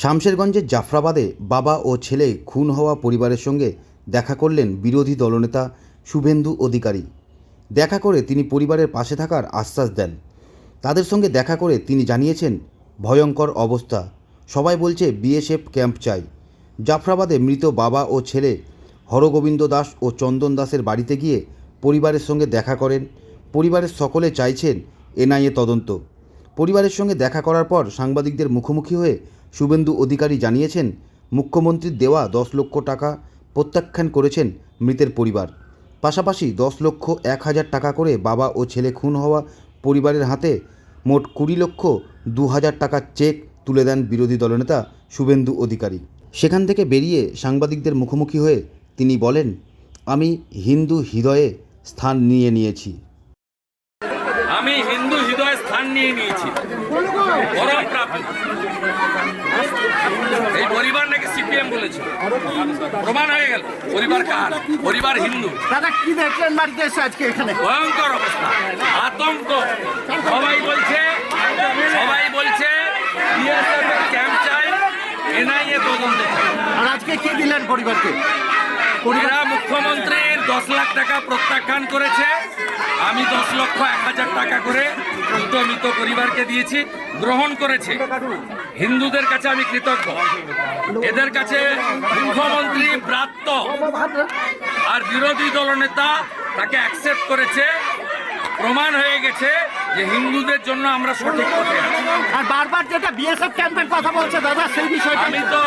শামশেরগঞ্জের জাফরাবাদে বাবা ও ছেলে খুন হওয়া পরিবারের সঙ্গে দেখা করলেন বিরোধী দলনেতা শুভেন্দু অধিকারী। দেখা করে তিনি পরিবারের পাশে থাকার আশ্বাস দেন। তাদের সঙ্গে দেখা করে তিনি জানিয়েছেন, ভয়ঙ্কর অবস্থা। সবাই বলছে বিএসএফ ক্যাম্প চাই। জাফরাবাদে মৃত বাবা ও ছেলে হরগোবিন্দ দাস ও চন্দন দাসের বাড়িতে গিয়ে পরিবারের সঙ্গে দেখা করেন। পরিবারের সকলে চাইছেন এনআইএ তদন্ত। পরিবারের সঙ্গে দেখা করার পর সাংবাদিকদের মুখোমুখি হয়ে শুভেন্দু অধিকারী জানিয়েছেন, মুখ্যমন্ত্রীর দেওয়া দশ লক্ষ টাকা প্রত্যাখ্যান করেছেন মৃতের পরিবার। পাশাপাশি দশ লক্ষ এক হাজার টাকা করে বাবা ও ছেলে খুন হওয়া পরিবারের হাতে মোট কুড়ি লক্ষ দু হাজার টাকার চেক তুলে দেন বিরোধী দলনেতা শুভেন্দু অধিকারী। সেখান থেকে বেরিয়ে সাংবাদিকদের মুখোমুখি হয়ে তিনি বলেন, আমি হিন্দু হৃদয়ে স্থান নিয়ে নিয়েছি। আমি হিন্দু হৃদয়ে স্থান নিয়ে নিয়েছি। পরম প্রাপ্তি এই পরিবার নাকি সিপিএম বলেছে। প্রমাণ হয়ে গেল। পরিবার কার? পরিবার হিন্দু। দাদা কি দেখলেন বাড়িতে এসে আজকে এখানে? ভয়ঙ্কর অবস্থা। আতঙ্ক। সবাই বলছে সবাই বলছে ক্যাম্প চাই এনআইএ তদন্ত আর আজকে কি দিলেন পরিবারকে? এরা মুখ্যমন্ত্রীর দশ লাখ টাকা প্রত্যাখ্যান করেছে। আমি দশ লক্ষ এক হাজার টাকা করে দুটো মৃত পরিবারকে দিয়েছি গ্রহণ করেছে। হিন্দুদের কাছে আমি কৃতজ্ঞ। এদের কাছে মুখ্যমন্ত্রী ব্রাত্য আর বিরোধী দলনেতা তাকে অ্যাকসেপ্ট করেছে। প্রমাণ হয়ে গেছে যে হিন্দুদের জন্য আমরা সঠিক পথে আছি। আর বারবার যেটা বিএসএফ ক্যাম্পের কথা বলছে দাদা সেই বিষয়টা আমি তো